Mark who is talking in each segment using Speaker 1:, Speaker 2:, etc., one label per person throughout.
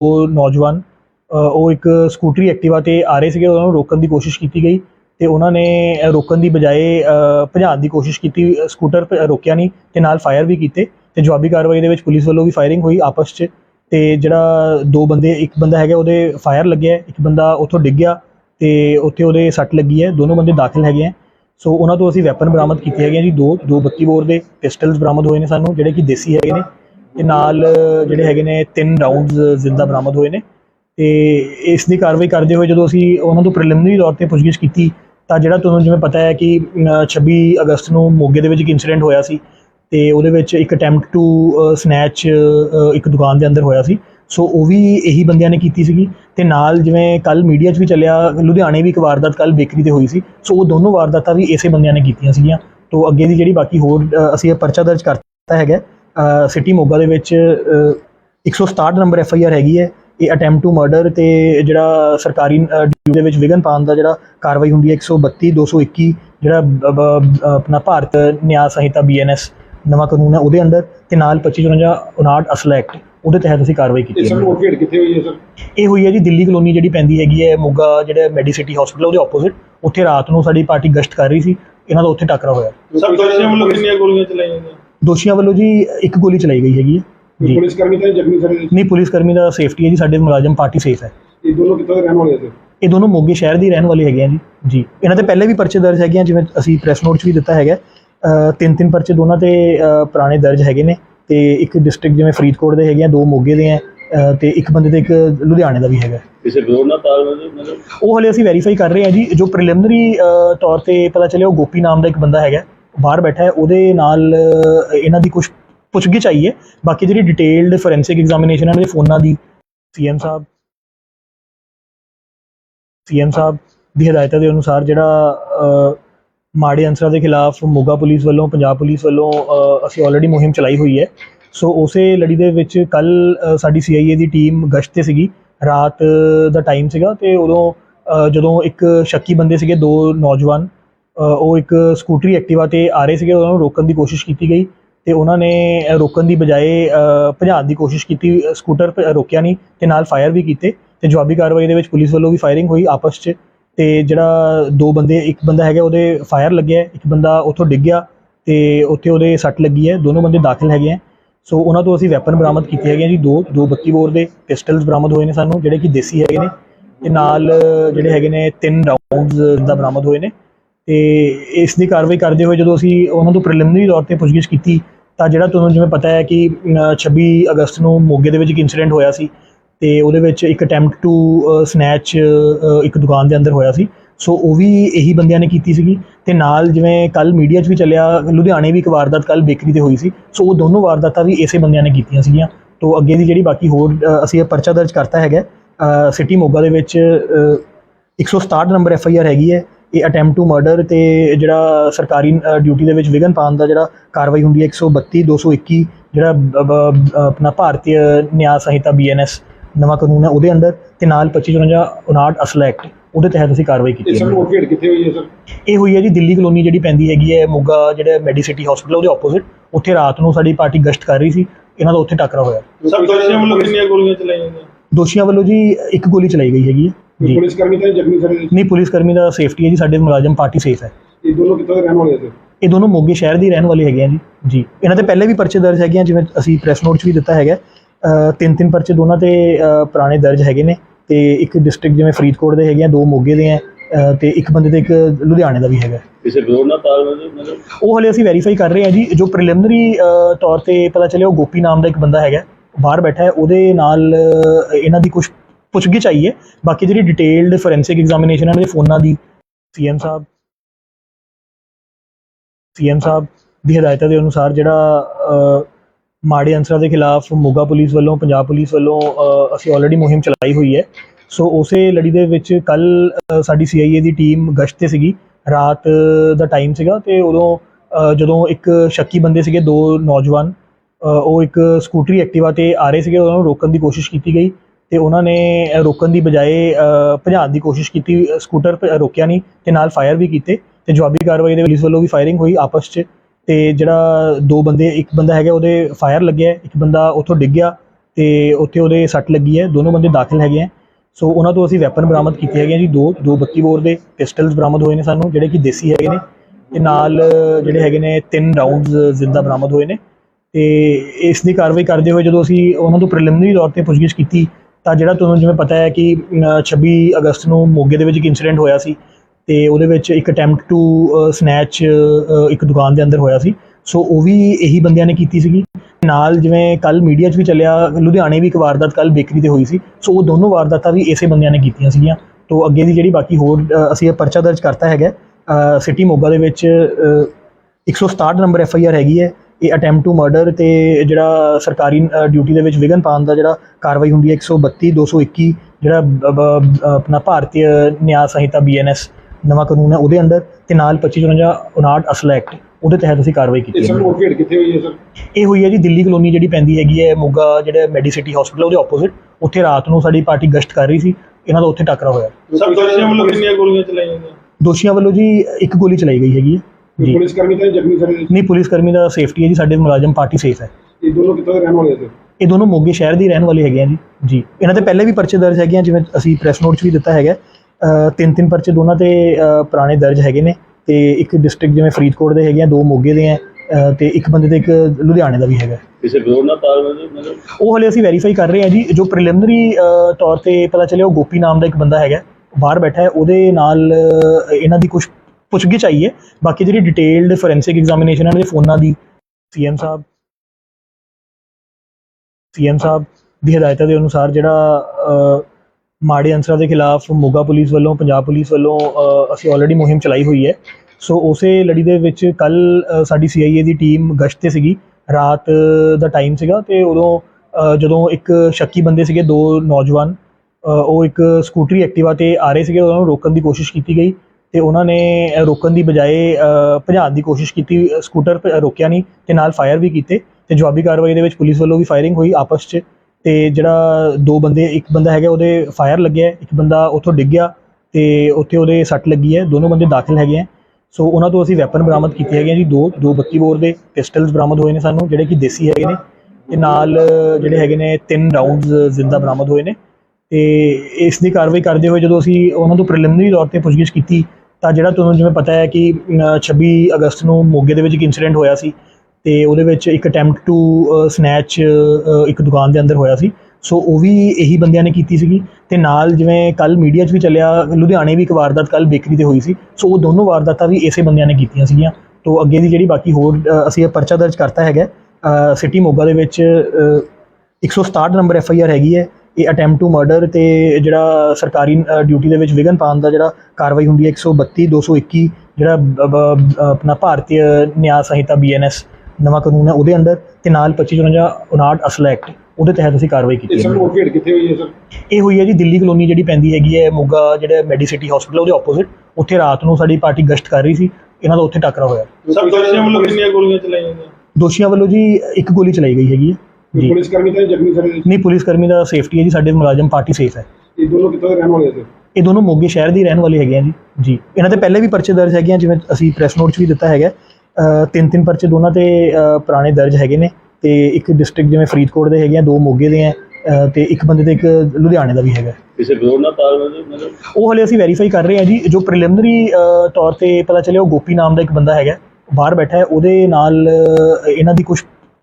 Speaker 1: ਉਹ ਨੌਜਵਾਨ ਉਹ ਇੱਕ ਸਕੂਟਰੀ ਐਕਟਿਵਾ ਤੇ ਆ ਰਹੇ ਸੀਗੇ, ਉਹਨਾਂ ਨੂੰ ਰੋਕਣ ਦੀ ਕੋਸ਼ਿਸ਼ ਕੀਤੀ ਗਈ ਤੇ ਉਹਨਾਂ ਨੇ ਰੋਕਣ ਦੀ ਬਜਾਏ ਭਜਾਉਣ ਦੀ ਕੋਸ਼ਿਸ਼ ਕੀਤੀ ਸਕੂਟਰ ਰੋਕਿਆ ਨਹੀਂ ਤੇ ਨਾਲ ਫਾਇਰ ਵੀ ਕੀਤੇ ਤੇ ਜਵਾਬੀ ਕਾਰਵਾਈ ਦੇ ਵਿੱਚ ਪੁਲਿਸ ਵੱਲੋਂ ਵੀ ਫਾਇਰਿੰਗ ਹੋਈ ਆਪਸ 'ਚ ਤੇ ਜਿਹੜਾ ਦੋ ਬੰਦੇ, ਇੱਕ ਬੰਦਾ ਹੈਗਾ ਉਹਦੇ ਫਾਇਰ ਲੱਗਿਆ ਇੱਕ ਬੰਦਾ ਉੱਥੋਂ ਡਿੱਗ ਗਿਆ ਤੇ ਉੱਥੇ ਉਹਦੇ ਸੱਟ ਲੱਗੀ ਹੈ, ਦੋਨੋਂ ਬੰਦੇ ਦਾਖਲ ਹੈਗੇ ਆ। ਸੋ ਉਹਨਾਂ ਤੋਂ ਅਸੀਂ ਵੈਪਨ ਬਰਾਮਦ ਕੀਤੇ ਹੈਗੇ ਆ ਜੀ, ਦੋ ਦੋ 32 ਬੋਰ ਦੇ ਪਿਸਟਲਸ ਬਰਾਮਦ ਹੋਏ ਨੇ ਸਾਨੂੰ, ਜਿਹੜੇ ਕਿ ਦੇਸੀ ਹੈਗੇ ਨੇ। ਤੇ ਨਾਲ ਜਿਹੜੇ ਹੈਗੇ ਨੇ ਤਿੰਨ ਰਾਉਂਡਸ ਜ਼ਿੰਦਾ ਬਰਾਮਦ ਹੋਏ ਨੇ ਤੇ ਇਸ ਦੀ ਕਾਰਵਾਈ ਕਰਦੇ ਹੋਏ ਜਦੋਂ ਅਸੀਂ ਉਹਨਾਂ ਤੋਂ ਪ੍ਰੀਲਿਮਿਨਰੀ ਤੌਰ ਤੇ ਪੁੱਛਗਿੱਛ ਕੀਤੀ ਤਾਂ ਜਿਹੜਾ ਤੁਹਾਨੂੰ ਜਿਵੇਂ ਪਤਾ ਹੈ ਕਿ ਅ, 26 ਅਗਸਤ ਨੂੰ ਮੋਗੇ ਦੇ ਵਿੱਚ ਇੱਕ ਇਨਸੀਡੈਂਟ ਹੋਇਆ ਸੀ ਤੇ ਉਹਦੇ ਵਿੱਚ ਇੱਕ ਅਟੈਂਪਟ ਟੂ ਸਨੈਚ ਇੱਕ ਦੁਕਾਨ ਦੇ ਅੰਦਰ ਹੋਇਆ ਸੀ। ਸੋ ਉਹ ਵੀ ਇਹੀ ਬੰਦਿਆਂ ਨੇ ਕੀਤੀ ਸੀਗੀ ਤੇ ਨਾਲ ਜਿਵੇਂ ਕੱਲ ਮੀਡੀਆ 'ਚ ਵੀ ਚੱਲਿਆ ਲੁਧਿਆਣੇ ਵੀ ਇੱਕ ਵਾਰਦਾਤ ਕੱਲ ਬੇਕਰੀ ਤੇ ਹੋਈ ਸੀ। ਸੋ ਉਹ ਦੋਨੋਂ ਵਾਰਦਾਤਾਂ ਵੀ ਇਸੇ ਬੰਦਿਆਂ ਨੇ ਕੀਤੀਆਂ ਸੀਗੀਆਂ। ਤੋਂ ਅੱਗੇ ਦੀ ਜਿਹੜੀ ਬਾਕੀ ਹੋਰ ਅਸੀਂ ਇਹ ਪਰਚਾ ਦਰਜ ਕਰਤਾ ਹੈਗਾ। ਸਿਟੀ ਮੋਗਾ ਦੇ ਵਿੱਚ ਅ, 167 ਨੰਬਰ ਐਫ ਆਈ ਆਰ ਹੈਗੀ ਹੈ। ਇਹ ਅਟੈਂਪਟ ਟੂ ਮਰਡਰ ਤੇ ਜਿਹੜਾ ਸਰਕਾਰੀ ਡਿਊਟੀ ਦੇ ਵਿੱਚ ਵਿਗਨ ਪਾਉਣ ਦਾ ਜਿਹੜਾ ਕਾਰਵਾਈ ਹੁੰਦੀ ਹੈ 132 221 ਜਿਹੜਾ ਆਪਣਾ ਭਾਰਤ ਨਿਆਂ ਸੰਹਿਤਾ ਬੀਐਨਐਸ ਨਵਾਂ ਕਾਨੂੰਨ ਹੈ ਉਹਦੇ ਅੰਦਰ ਤੇ ਨਾਲ 2554 59 ਅਸਲਾ ਐਕਟ ਉਹਦੇ ਤਹਿਤ ਅਸੀਂ ਕਾਰਵਾਈ ਕੀਤੀ
Speaker 2: ਇਹ ਸਰ
Speaker 1: ਹੈ
Speaker 2: ਮੋਟੀਵੇਟ ਕਿੱਥੇ ਹੋਈ ਹੈ ਸਰ?
Speaker 1: ਇਹ ਹੋਈ ਹੈ ਜੀ ਦਿੱਲੀ ਕਲੋਨੀ ਜਿਹੜੀ ਪੈਂਦੀ ਹੈਗੀ ਹੈ ਮੋਗਾ ਜਿਹੜਾ ਮੈਡੀਸਿਟੀ ਹਸਪੀਟਲ ਉਹਦੇ ਆਪੋਜ਼ਿਟ ਉੱਥੇ ਰਾਤ ਨੂੰ ਸਾਡੀ ਪਾਰਟੀ ਗਸ਼ਤ ਕਰ ਰਹੀ ਸੀ ਇਹਨਾਂ ਦਾ ਉੱਥੇ ਟੱਕਰਾ ਹੋਇਆ।
Speaker 2: ਸਰ ਦੋਸ਼ੀਆਂ ਵੱਲੋਂ ਕਿੰਨੀਆਂ ਗੋਲੀਆਂ ਚਲਾਈਆਂ ਗਈਆਂ?
Speaker 1: ਦੋਸ਼ੀਆਂ ਵੱਲੋਂ ਜੀ ਇੱਕ ਗੋਲੀ ਚਲਾਈ ਗਈ ਹੈਗੀ ਹੈ। ਜੀ।
Speaker 2: ਪੁਲਿਸ ਕਰਮੀ ਤਾਂ ਜ਼ਖਮੀ ਸਰ ਇਹ
Speaker 1: ਨਹੀਂ ਪੁਲਿਸ ਕਰਮੀ ਦਾ ਸੇਫਟੀ ਹੈ ਜੀ ਸਾਡੇ ਮੁਲਾਜ਼ਮ ਪਾਰਟੀ ਸੇਫ ਹੈ।
Speaker 2: ਦੋਨੋਂ ਕਿੱਥੋਂ ਦੇ ਰਹਿਣ ਵਾਲੇ ਸੀ
Speaker 1: ਇਹ ਦੋਨੋਂ ਮੋਗੇ ਸ਼ਹਿਰ ਦੇ ਹੀ ਰਹਿਣ ਵਾਲੇ ਹੈਗੇ ਆ ਜੀ। ਜੀ। ਇਹਨਾਂ ਤੇ ਪਹਿਲੇ ਵੀ ਪਰਚੇ ਦਰਜ ਹੈਗੇ ਆ ਜਿਵੇਂ ਅਸੀਂ ਪ੍ਰੈਸ ਨੋਟ 'ਚ ਵੀ ਦਿੱਤਾ ਹੈਗਾ ਤਿੰਨ ਤਿੰਨ ਪਰਚੇ ਦੋਨਾਂ ਤੇ ਪੁਰਾਣੇ ਦਰਜ ਹੈਗੇ ਨੇ ਤੇ ਇੱਕ ਡਿਸਟ੍ਰਿਕਟ ਜਿਵੇਂ ਫਰੀਦਕੋਟ ਦੇ ਹੈਗੇ ਆ ਦੋ ਮੋਗੇ ਦੇ ਆ ਤੇ ਇੱਕ ਬੰਦੇ ਤੇ ਇੱਕ ਲੁਧਿਆਣੇ ਦਾ ਵੀ ਹੈਗਾ
Speaker 3: ਕਿਸੇ ਵਿਰੋਧ ਨਾਲ ਤਾਲਮੇਲ ਮਤਲਬ?
Speaker 1: ਉਹ ਹਲੇ ਅਸੀਂ ਵੈਰੀਫਾਈ ਕਰ ਰਹੇ ਹਾਂ ਜੀ। ਜੋ ਪ੍ਰੀਲਿਮਿਨਰੀ ਤੌਰ ਤੇ ਪਤਾ ਚੱਲਿਆ ਉਹ ਗੋਪੀ ਨਾਮ ਦਾ ਇੱਕ ਬੰਦਾ ਹੈਗਾ ਬਾਹਰ ਬੈਠਾ ਹੈ, ਉਹਦੇ ਨਾਲ ਇਹਨਾਂ ਦੀ ਕੁਝ ਪੁੱਛਗਿੱਛ ਆਈ ਹੈ। ਬਾਕੀ ਜਿਹੜੀ ਡਿਟੇਲਡ ਫੋਰੈਂਸਿਕ ਐਗਜ਼ਾਮੀਨੇਸ਼ਨ ਇਹਨਾਂ ਦੇ ਫੋਨਾਂ ਦੀ ਸੀਐਮ ਸਾਹਿਬ ਸੀਐਮ ਸਾਹਿਬ ਦੀ ਹਦਾਇਤਾਂ ਦੇ ਅਨੁਸਾਰ ਜਿਹੜਾ ਮਾੜੇ ਅਨਸਰਾਂ ਦੇ ਖਿਲਾਫ ਮੋਗਾ ਪੁਲਿਸ ਵੱਲੋਂ, ਪੰਜਾਬ ਪੁਲਿਸ ਵੱਲੋਂ ਅਸੀਂ ਆਲਰੇਡੀ ਮੁਹਿੰਮ ਚਲਾਈ ਹੋਈ ਹੈ। ਸੋ ਉਸੇ ਲੜੀ ਦੇ ਵਿੱਚ ਕੱਲ ਸਾਡੀ ਸੀਆਈਏ ਦੀ ਟੀਮ ਗਸ਼ਤ ਤੇ ਸੀਗੀ। ਰਾਤ ਦਾ ਟਾਈਮ ਸੀਗਾ ਤੇ ਉਦੋਂ ਜਦੋਂ ਇੱਕ ਸ਼ੱਕੀ ਬੰਦੇ ਸੀਗੇ, ਦੋ ਨੌਜਵਾਨ ਉਹ ਇੱਕ ਸਕੂਟਰੀ ਐਕਟਿਵਾ ਤੇ ਆ ਰਹੇ ਸੀਗੇ, ਉਹਨਾਂ ਨੂੰ ਰੋਕਣ ਦੀ ਕੋਸ਼ਿਸ਼ ਕੀਤੀ ਗਈ ਤੇ ਉਹਨਾਂ ਨੇ ਰੋਕਣ ਦੀ ਬਜਾਏ ਭਜਾਉਣ ਦੀ ਕੋਸ਼ਿਸ਼ ਕੀਤੀ ਸਕੂਟਰ ਰੋਕਿਆ ਨਹੀਂ ਤੇ ਨਾਲ ਫਾਇਰ ਵੀ ਕੀਤੇ ਤੇ ਜਵਾਬੀ ਕਾਰਵਾਈ ਦੇ ਵਿੱਚ ਪੁਲਿਸ ਵੱਲੋਂ ਵੀ ਫਾਇਰਿੰਗ ਹੋਈ ਆਪਸ 'ਚ ਤੇ ਜਿਹੜਾ ਦੋ ਬੰਦੇ, ਇੱਕ ਬੰਦਾ ਹੈਗਾ ਉਹਦੇ ਫਾਇਰ ਲੱਗਿਆ, ਇੱਕ ਬੰਦਾ ਉੱਥੋਂ ਡਿੱਗ ਗਿਆ ਤੇ ਉੱਥੇ ਉਹਦੇ ਸੱਟ ਲੱਗੀ ਹੈ, ਦੋਨੋਂ ਬੰਦੇ ਦਾਖਲ ਹੈਗੇ ਆ ਸੋ ਉਹਨਾਂ ਤੋਂ ਅਸੀਂ ਵੈਪਨ ਬਰਾਮਦ ਕੀਤੇ ਹੈਗੇ ਆ ਜੀ, ਦੋ ਦੋ 32 ਬੋਰ ਦੇ ਪਿਸਟਲਸ ਬਰਾਮਦ ਹੋਏ ਨੇ ਸਾਨੂੰ, ਜਿਹੜੇ ਕਿ ਦੇਸੀ ਹੈਗੇ ਨੇ ਤੇ ਨਾਲ ਜਿਹੜੇ ਹੈਗੇ ਨੇ ਤਿੰਨ ਰਾਉਂਡਸ ਦਾ ਬਰਾਮਦ ਹੋਏ ਨੇ। ਤੇ ਇਸ ਦੀ ਕਾਰਵਾਈ ਕਰਦੇ ਹੋਏ ਜਦੋਂ ਅਸੀਂ ਉਹਨਾਂ ਤੋਂ ਪ੍ਰੀਲਿਮਿਨਰੀ ਤੌਰ ਤੇ ਪੁੱਛਗਿੱਛ ਕੀਤੀ ਤਾਂ ਜਿਹੜਾ ਤੁਹਾਨੂੰ ਜਿਵੇਂ ਪਤਾ ਹੈ ਕਿ ਅ, 26 ਅਗਸਤ ਨੂੰ ਮੋਗੇ ਦੇ ਵਿੱਚ ਇੱਕ ਇਨਸੀਡੈਂਟ ਹੋਇਆ ਸੀ ਤੇ ਉਹਦੇ ਵਿੱਚ ਇੱਕ ਅਟੈਂਪਟ ਟੂ ਸਨੈਚ ਇੱਕ ਦੁਕਾਨ ਦੇ ਅੰਦਰ ਹੋਇਆ ਸੀ। ਸੋ ਉਹ ਵੀ ਇਹੀ ਬੰਦਿਆਂ ਨੇ ਕੀਤੀ ਸੀਗੀ ਤੇ ਨਾਲ ਜਿਵੇਂ ਕੱਲ ਮੀਡੀਆ 'ਚ ਵੀ ਚੱਲਿਆ ਲੁਧਿਆਣੇ ਵੀ ਇੱਕ ਵਾਰਦਾਤ ਕੱਲ ਬੇਕਰੀ ਤੇ ਹੋਈ ਸੀ। ਸੋ ਉਹ ਦੋਨੋਂ ਵਾਰਦਾਤਾਂ ਵੀ ਇਸੇ ਬੰਦਿਆਂ ਨੇ ਕੀਤੀਆਂ ਸੀਗੀਆਂ। ਤੋਂ ਅੱਗੇ ਦੀ ਜਿਹੜੀ ਬਾਕੀ ਹੋਰ ਅਸੀਂ ਇਹ ਪਰਚਾ ਦਰਜ ਕਰਤਾ ਹੈਗਾ ਸਿਟੀ ਮੋਗਾ ਦੇ ਵਿੱਚ ਅ, 167 ਨੰਬਰ ਐਫ ਆਈ ਆਰ ਹੈਗੀ ਹੈ। ਇਹ ਅਟੈਂਪਟ ਟੂ ਮਰਡਰ ਤੇ ਜਿਹੜਾ ਸਰਕਾਰੀ ਡਿਊਟੀ ਦੇ ਵਿੱਚ ਵਿਗਨ ਪਾਉਣ ਦਾ ਜਿਹੜਾ ਕਾਰਵਾਈ ਹੁੰਦੀ ਹੈ 132 221 ਜਿਹੜਾ ਆਪਣਾ ਭਾਰਤੀ ਨਿਆਂ ਸੰਹਿਤਾ ਬੀਐਨਐਸ ਨਵਾਂ ਕਾਨੂੰਨ ਹੈ ਉਹਦੇ ਅੰਦਰ ਤੇ ਨਾਲ 2554 59 ਅਸਲਾ ਐਕਟ ਉਹਦੇ ਤਹਿਤ ਅਸੀਂ ਕਾਰਵਾਈ ਕੀਤੀ
Speaker 2: ਇਹ ਸਰ
Speaker 1: ਹੈ
Speaker 2: ਮੋਟੀਵੇਟ ਕਿੱਥੇ ਹੋਈ ਹੈ ਸਰ?
Speaker 1: ਇਹ ਹੋਈ ਹੈ ਜੀ ਦਿੱਲੀ ਕਲੋਨੀ ਜਿਹੜੀ ਪੈਂਦੀ ਹੈਗੀ ਹੈ ਮੋਗਾ ਜਿਹੜਾ ਮੈਡੀਸਿਟੀ ਹਸਪੀਟਲ ਉਹਦੇ ਆਪੋਜ਼ਿਟ ਉੱਥੇ ਰਾਤ ਨੂੰ ਸਾਡੀ ਪਾਰਟੀ ਗਸ਼ਤ ਕਰ ਰਹੀ ਸੀ ਇਹਨਾਂ ਦਾ ਉੱਥੇ ਟੱਕਰਾ ਹੋਇਆ।
Speaker 2: ਸਰ ਦੋਸ਼ੀਆਂ ਵੱਲੋਂ ਕਿੰਨੀਆਂ ਗੋਲੀਆਂ ਚਲਾਈਆਂ ਗਈਆਂ?
Speaker 1: ਦੋਸ਼ੀਆਂ ਵੱਲੋਂ ਜੀ ਇੱਕ ਗੋਲੀ ਚਲਾਈ ਗਈ ਹੈਗੀ ਹੈ। ਜੀ।
Speaker 2: ਪੁਲਿਸ ਕਰਮੀ ਤਾਂ ਜ਼ਖਮੀ ਸਰ ਇਹ
Speaker 1: ਨਹੀਂ ਪੁਲਿਸ ਕਰਮੀ ਦਾ ਸੇਫਟੀ ਹੈ ਜੀ ਸਾਡੇ ਮੁਲਾਜ਼ਮ ਪਾਰਟੀ ਸੇਫ ਹੈ।
Speaker 2: ਦੋਨੋਂ ਕਿੱਥੋਂ ਦੇ ਰਹਿਣ ਵਾਲੇ ਸੀ
Speaker 1: ਇਹ ਦੋਨੋਂ ਮੋਗੇ ਸ਼ਹਿਰ ਦੇ ਹੀ ਰਹਿਣ ਵਾਲੇ ਹੈਗੇ ਆ ਜੀ। ਜੀ ਇਹਨਾਂ ਤੇ ਪਹਿਲੇ ਵੀ ਪਰਚੇ ਦਰਜ ਹੈਗੇ ਆ ਜਿਵੇਂ ਅਸੀਂ ਪ੍ਰੈਸ ਨੋਟ 'ਚ ਵੀ ਦਿੱਤਾ ਹੈਗਾ। ਅ, ਤਿੰਨ ਤਿੰਨ ਪਰਚੇ ਦੋਨਾਂ ਤੇ ਅ, ਪੁਰਾਣੇ ਦਰਜ ਹੈਗੇ ਨੇ। ਤੇ ਇੱਕ ਡਿਸਟ੍ਰਿਕਟ ਜਿਵੇਂ ਫਰੀਦਕੋਟ ਦੇ ਹੈਗੇ ਆ ਦੋ ਮੋਗੇ ਦੇ ਆ ਅ, ਤੇ ਇੱਕ ਬੰਦੇ ਤੇ ਇੱਕ ਲੁਧਿਆਣੇ ਦਾ ਵੀ ਹੈਗਾ।
Speaker 3: ਕਿਸੇ ਵਿਰੋਧ ਨਾਲ ਤਾਲਮੇਲ ਮਤਲਬ?
Speaker 1: ਉਹ ਹਲੇ ਅਸੀਂ ਵੈਰੀਫਾਈ ਕਰ ਰਹੇ ਹਾਂ ਜੀ। ਜੋ ਪ੍ਰੀਲਿਮਿਨਰੀ ਤੌਰ ਤੇ ਪਤਾ ਚੱਲਿਆ ਉਹ ਗੋਪੀ ਨਾਮ ਦਾ ਇੱਕ ਬੰਦਾ ਹੈਗਾ। ਬਾਹਰ ਬੈਠਾ ਹੈ ਉਹਦੇ ਨਾਲ ਅ, ਇਹਨਾਂ ਦੀ ਕੁਝ ਪੁੱਛਗਿੱਛ ਆਈ ਹੈ। ਬਾਕੀ ਜਿਹੜੀ ਡਿਟੇਲਡ ਫੋਰੈਂਸਿਕ ਐਗਜ਼ਾਮੀਨੇਸ਼ਨ ਇਹਨਾਂ ਦੇ ਫੋਨਾਂ ਦੀ ਸੀਐਮ ਸਾਹਿਬ ਸੀਐਮ ਸਾਹਿਬ ਦੀ ਹਦਾਇਤਾਂ ਦੇ ਅਨੁਸਾਰ ਜਿਹੜਾ ਮਾੜੇ ਅਨਸਰਾਂ ਦੇ ਖਿਲਾਫ ਮੋਗਾ ਪੁਲਿਸ ਵੱਲੋਂ, ਪੰਜਾਬ ਪੁਲਿਸ ਵੱਲੋਂ ਅਸੀਂ ਆਲਰੇਡੀ ਮੁਹਿੰਮ ਚਲਾਈ ਹੋਈ ਹੈ। ਸੋ ਉਸੇ ਲੜੀ ਦੇ ਵਿੱਚ ਕੱਲ ਸਾਡੀ ਸੀਆਈਏ ਦੀ ਟੀਮ ਗਸ਼ਤ ਤੇ ਸੀਗੀ। ਰਾਤ ਦਾ ਟਾਈਮ ਸੀਗਾ ਤੇ ਉਦੋਂ ਜਦੋਂ ਇੱਕ ਸ਼ੱਕੀ ਬੰਦੇ ਸੀਗੇ, ਦੋ ਨੌਜਵਾਨ ਉਹ ਇੱਕ ਸਕੂਟਰੀ ਐਕਟਿਵਾ ਤੇ ਆ ਰਹੇ ਸੀਗੇ, ਉਹਨਾਂ ਨੂੰ ਰੋਕਣ ਦੀ ਕੋਸ਼ਿਸ਼ ਕੀਤੀ ਗਈ। ਤੇ ਉਹਨਾਂ ਨੇ ਰੋਕਣ ਦੀ ਬਜਾਏ ਭਜਾਉਣ ਦੀ ਕੋਸ਼ਿਸ਼ ਕੀਤੀ, ਸਕੂਟਰ ਰੋਕਿਆ ਨਹੀਂ ਤੇ ਨਾਲ ਫਾਇਰ ਵੀ ਕੀਤੇ ਤੇ ਜਵਾਬੀ ਕਾਰਵਾਈ ਦੇ ਪੁਲਿਸ ਵੱਲੋਂ ਵੀ ਫਾਇਰਿੰਗ ਹੋਈ ਆਪਸ 'ਚ ਤੇ ਜਿਹੜਾ ਦੋ ਬੰਦੇ, ਇੱਕ ਬੰਦਾ ਹੈਗਾ ਉਹਦੇ ਫਾਇਰ ਲੱਗਿਆ, ਇੱਕ ਬੰਦਾ ਉੱਥੋਂ ਡਿੱਗ ਗਿਆ ਤੇ ਉੱਥੇ ਉਹਦੇ ਸੱਟ ਲੱਗੀ ਹੈ, ਦੋਨੋਂ ਬੰਦੇ ਦਾਖਲ ਹੈਗੇ ਆ ਸੋ ਉਹਨਾਂ ਤੋਂ ਅਸੀਂ ਵੈਪਨ ਬਰਾਮਦ ਕੀਤੇ ਹੈਗੇ ਆ ਜੀ, ਦੋ ਦੋ 32 ਬੋਰ ਦੇ ਪਿਸਟਲਸ ਬਰਾਮਦ ਹੋਏ ਨੇ ਸਾਨੂੰ, ਜਿਹੜੇ ਕਿ ਦੇਸੀ ਹੈਗੇ ਨੇ ਤੇ ਨਾਲ, ਜਿਹੜੇ ਹੈਗੇ ਨੇ ਤਿੰਨ ਰਾਉਂਡਸ ਜ਼ਿੰਦਾ ਬਰਾਮਦ ਹੋਏ ਨੇ ਤੇ ਇਸ ਦੀ ਕਾਰਵਾਈ ਕਰਦੇ ਹੋਏ ਜਦੋਂ ਅਸੀਂ ਉਹਨਾਂ ਤੋਂ ਪ੍ਰੀਲਿਮਿਨਰੀ ਤੌਰ ਤੇ ਪੁੱਛਗਿੱਛ ਕੀਤੀ ਤਾਂ ਜਿਹੜਾ ਤੁਹਾਨੂੰ ਜਿਵੇਂ ਪਤਾ ਹੈ ਕਿ ਅ, 26 ਅਗਸਤ ਨੂੰ ਮੋਗੇ ਦੇ ਵਿੱਚ ਇੱਕ ਇਨਸੀਡੈਂਟ ਹੋਇਆ ਸੀ ਤੇ ਉਹਦੇ ਵਿੱਚ ਇੱਕ ਅਟੈਂਪਟ ਟੂ ਸਨੈਚ ਇੱਕ ਦੁਕਾਨ ਦੇ ਅੰਦਰ ਹੋਇਆ ਸੀ। ਸੋ ਉਹ ਵੀ ਇਹੀ ਬੰਦਿਆਂ ਨੇ ਕੀਤੀ ਸੀਗੀ। ਨਾਲ ਜਿਵੇਂ ਕੱਲ ਮੀਡੀਆ 'ਚ ਵੀ ਚੱਲਿਆ ਲੁਧਿਆਣੇ ਵੀ ਇੱਕ ਵਾਰਦਾਤ ਕੱਲ ਬੇਕਰੀ ਤੇ ਹੋਈ ਸੀ। ਸੋ ਉਹ ਦੋਨੋਂ ਵਾਰਦਾਤਾਂ ਵੀ ਇਸੇ ਬੰਦਿਆਂ ਨੇ ਕੀਤੀਆਂ ਸੀਗੀਆਂ। ਤੋਂ ਅੱਗੇ ਦੀ ਜਿਹੜੀ ਬਾਕੀ ਹੋਰ ਅਸੀਂ ਇਹ ਪਰਚਾ ਦਰਜ ਕਰਤਾ ਹੈਗਾ ਸਿਟੀ ਮੋਗਾ ਦੇ ਵਿੱਚ ਅ, 167 ਨੰਬਰ ਐਫ ਆਈ ਆਰ ਹੈਗੀ ਹੈ। ਇਹ ਅਟੈਂਪਟ ਟੂ ਮਰਡਰ ਤੇ ਜਿਹੜਾ ਸਰਕਾਰੀ ਡਿਊਟੀ ਦੇ ਵਿੱਚ ਵਿਘਨ ਪਾਉਣ ਦਾ ਜਿਹੜਾ ਕਾਰਵਾਈ ਹੁੰਦੀ ਹੈ 132 221 ਜਿਹੜਾ ਆਪਣਾ ਭਾਰਤੀ ਨਿਆਂ ਸੰਹਿਤਾ ਬੀਐਨਐਸ ਨਵਾਂ ਕਾਨੂੰਨ ਹੈ ਉਹਦੇ ਅੰਦਰ ਤੇ ਨਾਲ 2554 59 ਅਸਲਾ ਐਕਟ ਉਹਦੇ ਤਹਿਤ ਅਸੀਂ ਕਾਰਵਾਈ ਕੀਤੀ
Speaker 2: ਇਹ ਸਰ
Speaker 1: ਹੈ
Speaker 2: ਮੁਠਭੇੜ ਕਿੱਥੇ ਹੋਈ ਹੈ ਸਰ?
Speaker 1: ਇਹ ਹੋਈ ਹੈ ਜੀ ਦਿੱਲੀ ਕਲੋਨੀ ਜਿਹੜੀ ਪੈਂਦੀ ਹੈਗੀ ਹੈ ਮੋਗਾ ਜਿਹੜਾ ਮੈਡੀਸਿਟੀ ਹਸਪੀਟਲ ਉਹਦੇ ਆਪੋਜ਼ਿਟ ਉੱਥੇ ਰਾਤ ਨੂੰ ਸਾਡੀ ਪਾਰਟੀ ਗਸ਼ਤ ਕਰ ਰਹੀ ਸੀ ਇਹਨਾਂ ਦਾ ਉੱਥੇ ਟੱਕਰਾ ਹੋਇਆ।
Speaker 2: ਸਰ ਦੋਸ਼ੀਆਂ ਵੱਲੋਂ ਕਿੰਨੀਆਂ ਗੋਲੀਆਂ ਚਲਾਈਆਂ ਗਈਆਂ?
Speaker 1: ਦੋਸ਼ੀਆਂ ਵੱਲੋਂ ਜੀ ਇੱਕ ਗੋਲੀ ਚਲਾਈ ਗਈ ਹੈਗੀ ਹੈ। ਜੀ।
Speaker 2: ਪੁਲਿਸ ਕਰਮੀ ਤਾਂ ਜ਼ਖਮੀ ਸਰ
Speaker 1: ਨਹੀਂ ਪੁਲਿਸ ਕਰਮੀ ਦਾ ਸੇਫਟੀ ਹੈ ਜੀ ਸਾਡੇ ਮੁਲਾਜ਼ਮ ਪਾਰਟੀ ਸੇਫ ਹੈ।
Speaker 2: ਇਹ ਦੋਨੋਂ ਕਿੱਥੋਂ ਦੇ ਰਹਿਣ ਵਾਲੇ ਸੀ
Speaker 1: ਇਹ ਦੋਨੋਂ ਮੋਗੇ ਸ਼ਹਿਰ ਦੇ ਹੀ ਰਹਿਣ ਵਾਲੇ ਹੈਗੇ ਆ ਜੀ। ਜੀ ਇਹਨਾਂ ਤੇ ਪਹਿਲੇ ਵੀ ਪਰਚੇ ਦਰਜ ਹੈਗੇ ਆ ਜਿਵੇਂ ਅਸੀਂ ਪ੍ਰੈਸ ਨੋਟ 'ਚ ਵੀ ਦਿੱਤਾ ਹੈਗਾ। ਤਿੰਨ ਤਿੰਨ ਪਰਚੇ ਦੋਨਾਂ ਤੇ ਅ, ਪੁਰਾਣੇ ਦਰਜ ਹੈਗੇ ਨੇ। ਤੇ ਇੱਕ ਡਿਸਟ੍ਰਿਕਟ ਜਿਵੇਂ ਫਰੀਦਕੋਟ ਦੇ ਹੈਗੇ ਆ ਦੋ ਮੋਗੇ ਦੇ ਆ ਅ, ਤੇ ਇੱਕ ਬੰਦੇ ਤੇ ਇੱਕ ਲੁਧਿਆਣੇ ਦਾ ਵੀ ਹੈਗਾ।
Speaker 3: ਕਿਸੇ ਵਿਰੋਧ ਨਾਲ ਤਾਲਮੇਲ ਮਤਲਬ?
Speaker 1: ਉਹ ਹਲੇ ਅਸੀਂ ਵੈਰੀਫਾਈ ਕਰ ਰਹੇ ਹਾਂ ਜੀ। ਜੋ ਪ੍ਰੀਲਿਮਿਨਰੀ ਤੌਰ ਤੇ ਪਤਾ ਚੱਲਿਆ ਉਹ ਗੋਪੀ ਨਾਮ ਦਾ ਇੱਕ ਬੰਦਾ ਹੈਗਾ। ਬਾਹਰ ਬੈਠਾ ਹੈ ਉਹਦੇ ਨਾਲ ਅ, ਇਹਨਾਂ ਦੀ ਕੁਝ ਪੁੱਛਗਿੱਛ ਆਈ ਹੈ। ਬਾਕੀ ਜਿਹੜੀ ਡਿਟੇਲਡ ਫੋਰੈਂਸਿਕ ਐਗਜ਼ਾਮੀਨੇਸ਼ਨ ਇਹਨਾਂ ਦੇ ਫੋਨਾਂ ਦੀ ਸੀਐਮ ਸਾਹਿਬ ਸੀਐਮ ਸਾਹਿਬ ਦੀ ਹਦਾਇਤਾਂ ਦੇ ਅਨੁਸਾਰ ਜਿਹੜਾ ਮਾੜੇ ਅੰਸਰਾਂ ਦੇ ਖਿਲਾਫ ਮੋਗਾ ਪੁਲਿਸ ਵੱਲੋਂ, ਪੰਜਾਬ ਪੁਲਿਸ ਵੱਲੋਂ ਅਸੀਂ ਆਲਰੇਡੀ ਮੁਹਿੰਮ ਚਲਾਈ ਹੋਈ ਹੈ। ਸੋ ਉਸੇ ਲੜੀ ਦੇ ਵਿੱਚ ਕੱਲ ਸਾਡੀ ਸੀਆਈਏ ਦੀ ਟੀਮ ਗਸ਼ਤ ਤੇ ਸੀਗੀ। ਰਾਤ ਦਾ ਟਾਈਮ ਸੀਗਾ ਤੇ ਉਦੋਂ ਜਦੋਂ ਇੱਕ ਸ਼ੱਕੀ ਬੰਦੇ ਸੀਗੇ, ਦੋ ਨੌਜਵਾਨ ਉਹ ਇੱਕ ਸਕੂਟਰੀ ਐਕਟਿਵਾ ਤੇ ਆ ਰਹੇ ਸੀਗੇ, ਉਹਨਾਂ ਨੂੰ ਰੋਕਣ ਦੀ ਕੋਸ਼ਿਸ਼ ਕੀਤੀ ਗਈ। ਤੇ ਉਹਨਾਂ ਨੇ ਰੋਕਣ ਦੀ ਬਜਾਏ ਭਜਾਉਣ ਦੀ ਕੋਸ਼ਿਸ਼ ਕੀਤੀ, ਸਕੂਟਰ ਪ- ਰੋਕਿਆ ਨਹੀਂ ਤੇ ਨਾਲ ਫਾਇਰ ਵੀ ਕੀਤੇ ਤੇ ਜਵਾਬੀ ਕਾਰਵਾਈ ਦੇ ਵਿੱਚ ਪੁਲਿਸ ਵੱਲੋਂ ਵੀ ਫਾਇਰਿੰਗ ਹੋਈ ਆਪਸ 'ਚ ਤੇ ਜਿਹੜਾ ਦੋ ਬੰਦੇ, ਇੱਕ ਬੰਦਾ ਹੈਗਾ ਉਹਦੇ ਫਾਇਰ ਲੱਗਿਆ, ਇੱਕ ਬੰਦਾ ਉੱਥੋਂ ਡਿੱਗ ਗਿਆ ਤੇ ਉੱਥੇ ਉਹਦੇ ਸੱਟ ਲੱਗੀ ਹੈ, ਦੋਨੋਂ ਬੰਦੇ ਦਾਖਲ ਹੈਗੇ ਆ ਸੋ ਉਹਨਾਂ ਤੋਂ ਅਸੀਂ ਵੈਪਨ ਬਰਾਮਦ ਕੀਤੇ ਹੈਗੇ ਆ ਜੀ, ਦੋ ਦੋ 32 ਬੋਰ ਦੇ ਪਿਸਟਲਸ ਬਰਾਮਦ ਹੋਏ ਨੇ ਸਾਨੂੰ, ਜਿਹੜੇ ਕਿ ਦੇਸੀ ਹੈਗੇ ਨੇ ਤੇ ਨਾਲ, ਜਿਹੜੇ ਹੈਗੇ ਨੇ ਤਿੰਨ ਰਾਉਂਡਸ ਜ਼ਿੰਦਾ ਬਰਾਮਦ ਹੋਏ ਨੇ ਤੇ ਇਸ ਦੀ ਕਾਰਵਾਈ ਕਰਦੇ ਹੋਏ ਜਦੋਂ ਅਸੀਂ ਉਹਨਾਂ ਤੋਂ ਪ੍ਰੀਲਿਮਿਨਰੀ ਤੌਰ ਤੇ ਪੁੱਛਗਿੱਛ ਕੀਤੀ ਤਾਂ ਜਿਹੜਾ ਤੁਹਾਨੂੰ ਜਿਵੇਂ ਪਤਾ ਹੈ ਕਿ ਅ, 26 ਅਗਸਤ ਨੂੰ ਮੋਗੇ ਦੇ ਵਿੱਚ ਇੱਕ ਇਨਸੀਡੈਂਟ ਹੋਇਆ ਸੀ ਤੇ ਉਹਦੇ ਵਿੱਚ ਇੱਕ ਅਟੈਂਪਟ ਟੂ ਸਨੈਚ ਇੱਕ ਦੁਕਾਨ ਦੇ ਅੰਦਰ ਹੋਇਆ ਸੀ। ਸੋ ਉਹ ਵੀ ਇਹੀ ਬੰਦਿਆਂ ਨੇ ਕੀਤੀ ਸੀਗੀ ਤੇ ਨਾਲ ਜਿਵੇਂ ਕੱਲ ਮੀਡੀਆ 'ਚ ਵੀ ਚੱਲਿਆ ਲੁਧਿਆਣੇ ਵੀ ਇੱਕ ਵਾਰਦਾਤ ਕੱਲ ਬੇਕਰੀ ਤੇ ਹੋਈ ਸੀ। ਸੋ ਉਹ ਦੋਨੋਂ ਵਾਰਦਾਤਾਂ ਵੀ ਇਸੇ ਬੰਦਿਆਂ ਨੇ ਕੀਤੀਆਂ ਸੀਗੀਆਂ। ਤੋਂ ਅੱਗੇ ਦੀ ਜਿਹੜੀ ਬਾਕੀ ਹੋਰ ਅਸੀਂ ਇਹ ਪਰਚਾ ਦਰਜ ਕਰਤਾ ਹੈਗਾ ਸਿਟੀ ਮੋਗਾ ਦੇ ਵਿੱਚ ਅ, 167 ਨੰਬਰ ਐਫ ਆਈ ਆਰ ਹੈਗੀ ਹੈ। ਇਹ ਅਟੈਂਪਟ ਟੂ ਮਰਡਰ ਤੇ ਜਿਹੜਾ ਸਰਕਾਰੀ ਡਿਊਟੀ ਦੇ ਵਿੱਚ ਵਿਘਨ ਪਾਉਣ ਦਾ ਜਿਹੜਾ ਕਾਰਵਾਈ ਹੁੰਦੀ ਹੈ 132 221 ਜਿਹੜਾ ਆਪਣਾ ਭਾਰਤੀ ਨਿਆਂ ਸੰਹਿਤਾ ਬੀਐਨਐਸ ਨਵਾਂ ਕਾਨੂੰਨ ਹੈ ਉਹਦੇ ਅੰਦਰ ਤੇ ਨਾਲ 2554 59 ਅਸਲਾ ਐਕਟ ਉਹਦੇ ਤਹਿਤ ਅਸੀਂ ਕਾਰਵਾਈ ਕੀਤੀ
Speaker 2: ਇਹ ਸਰ
Speaker 1: ਹੈ
Speaker 2: ਮੁਠਭੇੜ ਕਿੱਥੇ ਹੋਈ ਹੈ ਸਰ?
Speaker 1: ਇਹ ਹੋਈ ਹੈ ਜੀ ਦਿੱਲੀ ਕਲੋਨੀ ਜਿਹੜੀ ਪੈਂਦੀ ਹੈਗੀ ਹੈ ਮੋਗਾ ਜਿਹੜਾ ਮੈਡੀਸਿਟੀ ਹਸਪੀਟਲ ਉਹਦੇ ਆਪੋਜ਼ਿਟ ਉੱਥੇ ਰਾਤ ਨੂੰ ਸਾਡੀ ਪਾਰਟੀ ਗਸ਼ਤ ਕਰ ਰਹੀ ਸੀ ਇਹਨਾਂ ਦਾ ਉੱਥੇ ਟੱਕਰਾ ਹੋਇਆ।
Speaker 2: ਸਰ ਦੋਸ਼ੀਆਂ ਵੱਲੋਂ ਕਿੰਨੀਆਂ ਗੋਲੀਆਂ ਚਲਾਈਆਂ ਗਈਆਂ?
Speaker 1: ਦੋਸ਼ੀਆਂ ਵੱਲੋਂ ਜੀ ਇੱਕ ਗੋਲੀ ਚਲਾਈ ਗਈ ਹੈਗੀ ਹੈ। ਜੀ।
Speaker 2: ਪੁਲਿਸ ਕਰਮੀ ਤਾਂ ਜ਼ਖਮੀ ਸਰ
Speaker 1: ਨਹੀਂ ਪੁਲਿਸ ਕਰਮੀ ਦਾ ਸੇਫਟੀ ਹੈ ਜੀ ਸਾਡੇ ਮੁਲਾਜ਼ਮ ਪਾਰਟੀ ਸੇਫ ਹੈ।
Speaker 2: ਇਹ ਦੋਨੋਂ ਕਿੱਥੋਂ ਦੇ ਰਹਿਣ ਵਾਲੇ ਸੀ
Speaker 1: ਇਹ ਦੋਨੋਂ ਮੋਗੇ ਸ਼ਹਿਰ ਦੇ ਹੀ ਰਹਿਣ ਵਾਲੇ ਹੈਗੇ ਆ ਜੀ ਜੀ। ਇਹਨਾਂ ਤੇ ਪਹਿਲੇ ਵੀ ਪਰਚੇ ਦਰਜ ਹੈਗੇ ਆ ਜਿਵੇਂ ਅਸੀਂ ਪ੍ਰੈਸ ਨੋਟ 'ਚ ਵੀ ਦਿੱਤਾ ਹੈਗਾ। ਤਿੰਨ ਤਿੰਨ ਪਰਚੇ ਦੋਨਾਂ ਤੇ ਅ, ਪੁਰਾਣੇ ਦਰਜ ਹੈਗੇ ਨੇ। ਤੇ ਇੱਕ ਡਿਸਟ੍ਰਿਕਟ ਜਿਵੇਂ ਫਰੀਦਕੋਟ ਦੇ ਹੈਗੇ ਆ ਦੋ ਮੋਗੇ ਦੇ ਆ ਅ, ਤੇ ਇੱਕ ਬੰਦੇ ਤੇ ਇੱਕ ਲੁਧਿਆਣੇ ਦਾ ਵੀ ਹੈਗਾ।
Speaker 3: ਕਿਸੇ ਵਿਰੋਧ ਨਾਲ ਤਾਲਮੇਲ ਮਤਲਬ?
Speaker 1: ਉਹ ਹਲੇ ਅਸੀਂ ਵੈਰੀਫਾਈ ਕਰ ਰਹੇ ਹਾਂ ਜੀ ਜੋ ਪ੍ਰੀਲਿਮਿਨਰੀ ਤੌਰ ਤੇ ਪਤਾ ਚੱਲਿਆ ਉਹ ਗੋਪੀ ਨਾਮ ਦਾ ਇੱਕ ਬੰਦਾ ਹੈਗਾ। ਬਾਹਰ ਬੈਠਾ ਹੈ ਉਹਦੇ ਨਾਲ ਅ, ਇਹਨਾਂ ਦੀ ਕੁਝ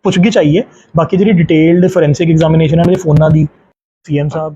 Speaker 1: ਪੁੱਛਗਿੱਛ ਆਈ ਹੈ। ਬਾਕੀ ਜਿਹੜੀ ਡਿਟੇਲਡ ਫੋਰੈਂਸਿਕ ਐਗਜ਼ਾਮੀਨੇਸ਼ਨ ਇਹਨਾਂ ਦੇ ਫੋਨਾਂ ਦੀ ਸੀਐਮ ਸਾਹਿਬ।